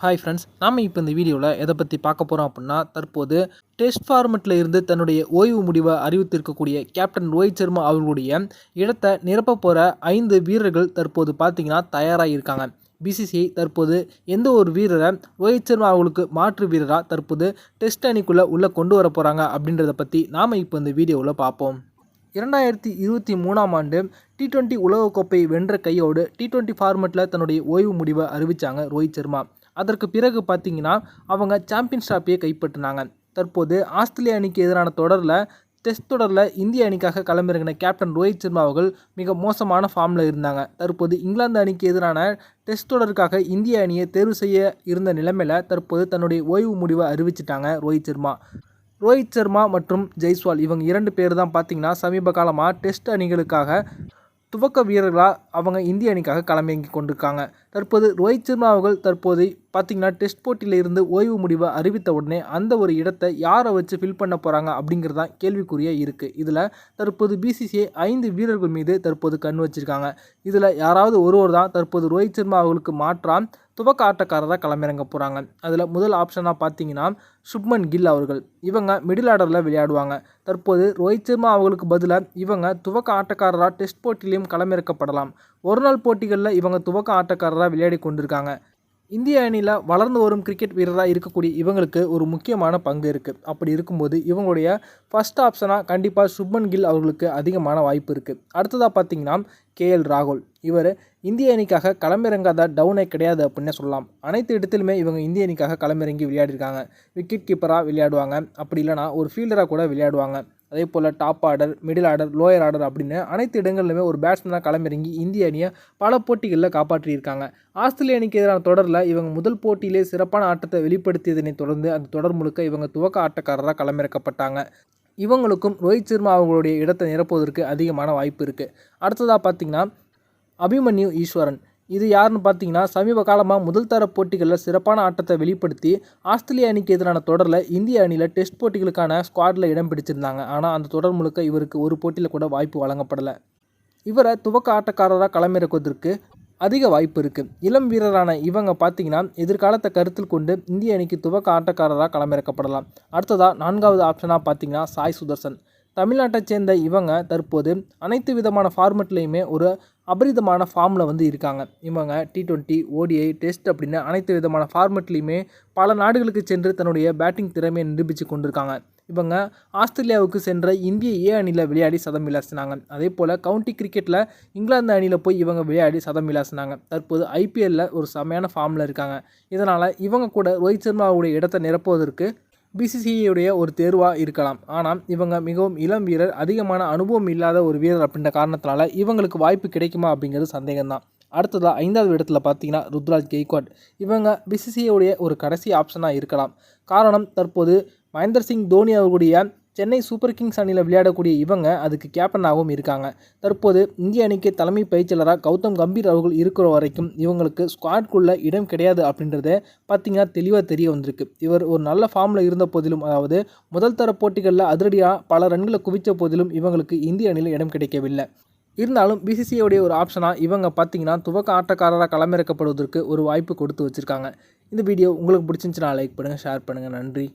Hi friends நாம் இப்போ இந்த வீடியோவில் எதை பற்றி பார்க்க போகிறோம் அப்படின்னா தற்போது டெஸ்ட் ஃபார்மெட்டில் இருந்து தன்னுடைய ஓய்வு முடிவை அறிவித்திருக்கக்கூடிய கேப்டன் ரோஹித் சர்மா அவர்களுடைய இடத்தை நிரப்ப போகிற ஐந்து வீரர்கள் தற்போது பார்த்தீங்கன்னா தயாராக இருக்காங்க பிசிசிஐ தற்போது எந்த ஒரு வீரரை ரோஹித் சர்மா அவர்களுக்கு மாற்று வீரராக தற்போது டெஸ்ட் அணிக்குள்ளே உள்ளே கொண்டு வர போகிறாங்க அப்படின்றத பற்றி நாம் இப்போ இந்த வீடியோவில் பார்ப்போம். இரண்டாயிரத்தி இருபத்தி மூணாம் ஆண்டு டி டுவெண்ட்டி உலகக்கோப்பை வென்ற கையோடு டி டுவெண்ட்டி ஃபார்மெட்டில் தன்னுடைய ஓய்வு முடிவை அறிவித்தாங்க ரோஹித் சர்மா. அதற்கு பிறகு பார்த்தீங்கன்னா அவங்க சாம்பியன்ஸ் ட்ராஃபியை கைப்பற்றினாங்க. தற்போது ஆஸ்திரேலிய அணிக்கு எதிரான தொடரில் டெஸ்ட் தொடரில் இந்திய அணிக்காக களமிறங்கின கேப்டன் ரோஹித் சர்மா அவர்கள் மிக மோசமான ஃபார்மில் இருந்தாங்க. தற்போது இங்கிலாந்து அணிக்கு எதிரான டெஸ்ட் தொடருக்காக இந்திய அணியை தேர்வு செய்ய இருந்த நிலைமையில் தற்போது தன்னுடைய ஓய்வு முடிவை அறிவிச்சிட்டாங்க ரோஹித் சர்மா. ரோஹித் சர்மா மற்றும் ஜெய்ஸ்வால் இவங்க இரண்டு பேர் தான் பார்த்தீங்கன்னா சமீப காலமாக டெஸ்ட் அணிகளுக்காக துவக்க வீரர்களாக அவங்க இந்திய அணிக்காக களமிறங்கி கொண்டிருக்காங்க. தற்போது ரோஹித் சர்மா அவர்கள் தற்போது பார்த்திங்கன்னா டெஸ்ட் போட்டியில் இருந்து ஓய்வு முடிவை அறிவித்த உடனே அந்த ஒரு இடத்தை யாரை வச்சு ஃபில் பண்ண போகிறாங்க அப்படிங்கிறது தான் கேள்விக்குறியாக இருக்குது இதில் தற்போது பிசிசிஐ ஐந்து வீரர்கள் மீது தற்போது கண் வச்சுருக்காங்க. இதில் யாராவது ஒருவர் தான் தற்போது ரோஹித் சர்மா அவர்களுக்கு மாற்றான் துவக்க ஆட்டக்காரராக களமிறங்க போகிறாங்க அதில் முதல் ஆப்ஷனாக பார்த்தீங்கன்னா சுப்மன் கில் அவர்கள். இவங்க மிடில் ஆர்டரில் விளையாடுவாங்க. தற்போது ரோஹித் சர்மா அவர்களுக்கு பதிலாக இவங்க துவக்க ஆட்டக்காரராக டெஸ்ட் போட்டியிலையும் களமிறக்கப்படலாம். ஒரு நாள் போட்டிகளில் இவங்க துவக்க ஆட்டக்காரராக விளையாடி கொண்டிருக்காங்க. இந்திய அணியில் வளர்ந்து வரும் கிரிக்கெட் வீரராக இருக்கக்கூடிய இவங்களுக்கு ஒரு முக்கியமான பங்கு இருக்குது அப்படி இருக்கும்போது இவங்களுடைய ஃபஸ்ட் ஆப்ஷனாக கண்டிப்பாக சுப்மன் கில் அவர்களுக்கு அதிகமான வாய்ப்பு இருக்குது அடுத்ததாக பார்த்தீங்கன்னா கேஎல் ராகுல். இவர் இந்திய அணிக்காக களமிறங்காத டவுனே கிடையாது அப்படின்னு சொல்லலாம். அனைத்து இடத்துலையுமே இவங்க இந்திய அணிக்காக களமிறங்கி விளையாடிருக்காங்க. விக்கெட் கீப்பராக விளையாடுவாங்க. அப்படி இல்லைனா ஒரு ஃபீல்டராக கூட விளையாடுவாங்க. அதே போல் top order middle order lower order அப்படின்னு அனைத்து இடங்களிலுமே ஒரு பேட்ஸ்மேனாக களமிறங்கி இந்திய அணியை பல போட்டிகளில் காப்பாற்றியிருக்காங்க. ஆஸ்திரேலிய அணிக்கு எதிரான தொடரில் இவங்க முதல் போட்டியிலே சிறப்பான ஆட்டத்தை வெளிப்படுத்தியதனை தொடர்ந்து அந்த தொடர் முழுக்க இவங்க துவக்க ஆட்டக்காரராக களமிறக்கப்பட்டாங்க. இவங்களுக்கும் ரோஹித் சர்மா அவங்களுடைய இடத்தை நிரப்புவதற்கு அதிகமான வாய்ப்பு இருக்குது அடுத்ததாக பார்த்திங்கன்னா அபிமன்யு ஈஸ்வரன். இது யாருன்னு பார்த்தீங்கன்னா சமீப காலமாக முதல் தர போட்டிகளில் சிறப்பான ஆட்டத்தை வெளிப்படுத்தி ஆஸ்திரேலிய அணிக்கு எதிரான தொடரில் இந்திய அணியில் டெஸ்ட் போட்டிகளுக்கான ஸ்குவாடில் இடம் பிடிச்சிருந்தாங்க. ஆனால் அந்த தொடர் முழுக்க இவருக்கு ஒரு போட்டியில் கூட வாய்ப்பு வழங்கப்படலை. இவரை துவக்க ஆட்டக்காரராக களமிறக்குவதற்கு அதிக வாய்ப்பு இருக்குது இளம் வீரரான இவங்க பார்த்தீங்கன்னா எதிர்காலத்தை கருத்தில் கொண்டு இந்திய அணிக்கு துவக்க ஆட்டக்காரராக களமிறக்கப்படலாம். அடுத்ததாக நான்காவது ஆப்ஷனாக பார்த்தீங்கன்னா சாய் சுதர்சன். தமிழ்நாட்டை சேர்ந்த இவங்க தற்போது அனைத்து விதமான ஃபார்மெட்லேயுமே ஒரு அபரிதமான ஃபார்மில் வந்து இருக்காங்க. இவங்க டி ட்வெண்ட்டி ஓடிஐ டெஸ்ட் அப்படின்னு அனைத்து விதமான ஃபார்மெட்லேயுமே பல நாடுகளுக்கு சென்று தன்னுடைய பேட்டிங் திறமையை நிரூபித்து கொண்டிருக்காங்க. இவங்க ஆஸ்திரேலியாவுக்கு சென்ற இந்திய ஏ அணியில் விளையாடி சதம் விளாசினாங்க. அதே போல் கவுண்டி கிரிக்கெட்டில் இங்கிலாந்து அணியில் போய் இவங்க விளையாடி சதம் விளாசினாங்க. தற்போது ஐபிஎல்லில் ஒரு செமையான ஃபார்மில் இருக்காங்க. இதனால் இவங்க கூட ரோஹித் சர்மாவுடைய இடத்தை நிரப்புவதற்கு பிசிசிஐயுடைய ஒரு தேர்வாக இருக்கலாம். ஆனால் இவங்க மிகவும் இளம் வீரர் அதிகமான அனுபவம் இல்லாத ஒரு வீரர் அப்படின்ற காரணத்தினால இவங்களுக்கு வாய்ப்பு கிடைக்குமா அப்படிங்கிறது சந்தேகம்தான். அடுத்ததாக ஐந்தாவது இடத்துல பார்த்தீங்கன்னா ருத்ராஜ் கெய்க்வாட். இவங்க பிசிசிஐயுடைய ஒரு கடைசி ஆப்ஷனாக இருக்கலாம். காரணம் தற்போது மகேந்திர சிங் தோனி அவர்களுடைய சென்னை சூப்பர் கிங்ஸ் அணியில் விளையாடக்கூடிய இவங்க அதுக்கு கேப்டனாகவும் இருக்காங்க. தற்போது இந்திய அணிக்கு தலைமை பயிற்சியாளராக கௌதம் கம்பீர் அவர்கள் இருக்கிற வரைக்கும் இவங்களுக்கு ஸ்குவாட்குள்ளே இடம் கிடையாது அப்படின்றத பார்த்திங்கன்னா தெளிவாக தெரிய வந்திருக்கு. இவர் ஒரு நல்ல ஃபார்மில் இருந்த போதிலும் அதாவது முதல் தர போட்டிகளில் அதிரடியாக பல ரன்களை குவித்த போதிலும் இவங்களுக்கு இந்திய அணியில் இடம் கிடைக்கவில்லை. இருந்தாலும் பிசிசிஐடைய ஒரு ஆப்ஷனாக இவங்க பார்த்தீங்கன்னா துவக்க ஆட்டக்காரராக களமிறக்கப்படுவதற்கு ஒரு வாய்ப்பு கொடுத்து வச்சுருக்காங்க. இந்த வீடியோ உங்களுக்கு பிடிச்சிருந்துச்சுன்னா லைக் பண்ணுங்கள் ஷேர் பண்ணுங்கள் நன்றி.